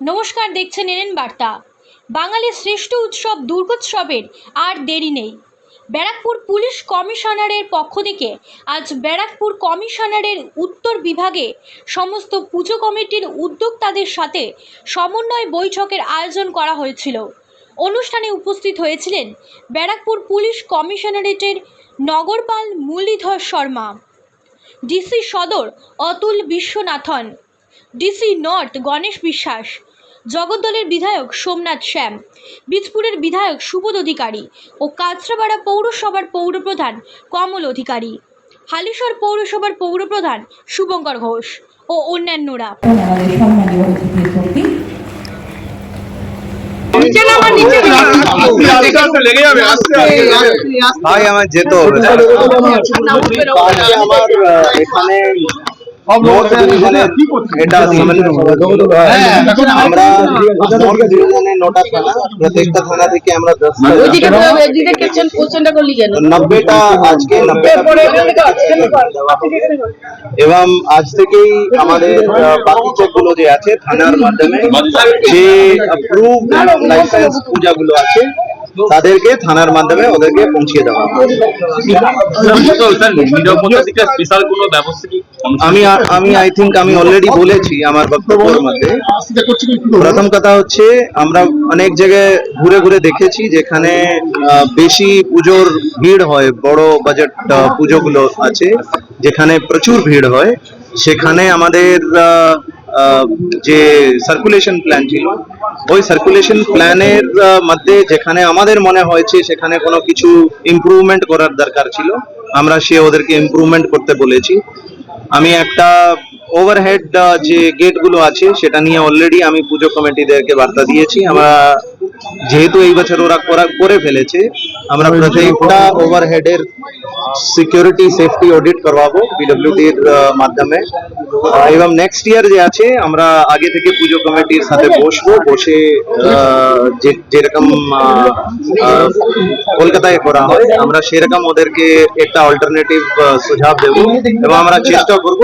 নমস্কার, দেখছেন এনএন বার্তা। বাঙালির শ্রেষ্ঠ উৎসব দুর্গোৎসবের আর দেরি নেই। ব্যারাকপুর পুলিশ কমিশনারের পক্ষ থেকে আজ ব্যারাকপুর কমিশনারের উত্তর বিভাগে সমস্ত পুজো কমিটির উদ্যোক্তাদের সাথে সমন্বয় বৈঠকের আয়োজন করা হয়েছিল। অনুষ্ঠানে উপস্থিত হয়েছিলেন ব্যারাকপুর পুলিশ কমিশনারেটের নগরপাল Muralidhar Sharma, DC Sadar Atul Viswanathan, DC north Ganesh Biswas জগদ্দলের বিধায়ক সোমনাথ শ্যাম বীজপুরের বিধায়ক সুবোধ অধিকারী ও কাঁচরাপাড়া পৌরসভার পৌরপ্রধান কমল অধিকারী। হালিশহর পৌরসভার পৌরপ্রধান শুভঙ্কর ঘোষ ও অন্যান্যরা। ভাই আমার যেতে হবে। আমার এখানে এটা হ্যাঁ, আমরা নটা থানা প্রত্যেকটা থানা থেকে আমরা দশটা ওইদিকে তো এদিকে কেছেন কোশ্চেনটা করলি কেন নব্বইটা আজকে এবং আজ থেকেই আমাদের বাকি চেকগুলো যে আছে থানার মাধ্যমে যে অ্যাপ্রুভ লাইসেন্স পূজাগুলো আছে তাদেরকে থানার মাধ্যমে ওদেরকে পৌঁছিয়ে দেওয়া আমি আমি আই থিঙ্ক আমি অলরেডি বলেছি আমার বক্তব্যের মধ্যে। প্রথম কথা হচ্ছে আমরা অনেক জায়গায় ঘুরে ঘুরে দেখেছি যেখানে বেশি পুজোর ভিড় হয় বড় বাজেট পুজোগুলো আছে যেখানে প্রচুর ভিড় হয়। সেখানে আমাদের যে সার্কুলেশন প্ল্যান ছিল ওই সার্কুলেশন প্ল্যানের মধ্যে যেখানে আমাদের মনে হয়েছে সেখানে কোনো কিছু ইমপ্রুভমেন্ট করার দরকার ছিল। আমরা সে ওদেরকে ইমপ্রুভমেন্ট করতে বলেছি। আমি একটা ওভারহেড যে গেটগুলো আছে সেটা নিয়ে অলরেডি আমি পুজো কমিটিদেরকে বার্তা দিয়েছি। আমরা যেহেতু এই বছর ওরা করা- করে ফেলেছে আমরা প্রত্যেকটা ওভারহেডের সিকিউরিটি সেফটি অডিট করবাবো পিডব্লিউডি এর আহ, মাধ্যমে। এবং নেক্সট ইয়ার যে আছে আমরা আগে থেকে পুজো কমিটির সাথে বসবো বসে যেরকম কলকাতায় করা হয় আমরা সেরকম ওদেরকে একটা অল্টারনেটিভ সুঝাব দেব এবং আমরা চেষ্টা করব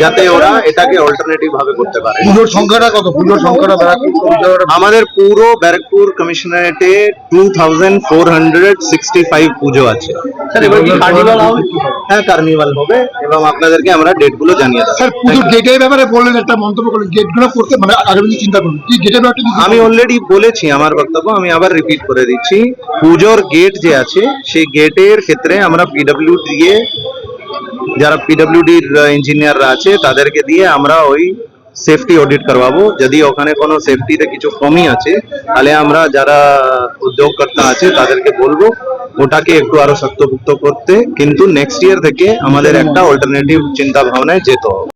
যাতে ওরা এটাকে অল্টারনেটিভ ভাবে করতে পারে। পুজোর সংখ্যাটা কত? পুজোর সংখ্যাটা আমাদের পুরো Barrackpore কমিশনারেটে two thousand four hundred sixty five পুজো আছে। এবার কি কার্নিভাল হবে। হ্যাঁ কার্নিভাল হবে এবং আপনাদেরকে আমরা ডেটগুলো জানিয়ে দেবো। স্যার পুজোর গেটের ব্যাপারে বললেন একটা মন্তব্য করলেন গেটগুলো করতে মানে আগামী চিন্তা করুন। কি গেটের ব্যাপারটা আমি অলরেডি বলেছি আমার বক্তব্য আমি আবার রিপিট করে দিচ্ছি। পুজোর গেট যে আছে সেই গেটের ক্ষেত্রে আমরা পিডব্লিউ দিয়ে যারা পিডব্লিউডির ইঞ্জিনিয়াররা আছে তাদেরকে দিয়ে আমরা ওই সেফটি অডিট করবাবো। যদি ওখানে কোনো সেফটিতে কিছু কমই আছে তাহলে আমরা যারা উদ্যোগকর্তা আছে তাদেরকে বলব ওটাকে একটু আরও শক্তপুক্ত করতে, কিন্তু নেক্সট ইয়ার থেকে আমাদের একটা অল্টারনেটিভ চিন্তা ভাবনায় যেতে হবে।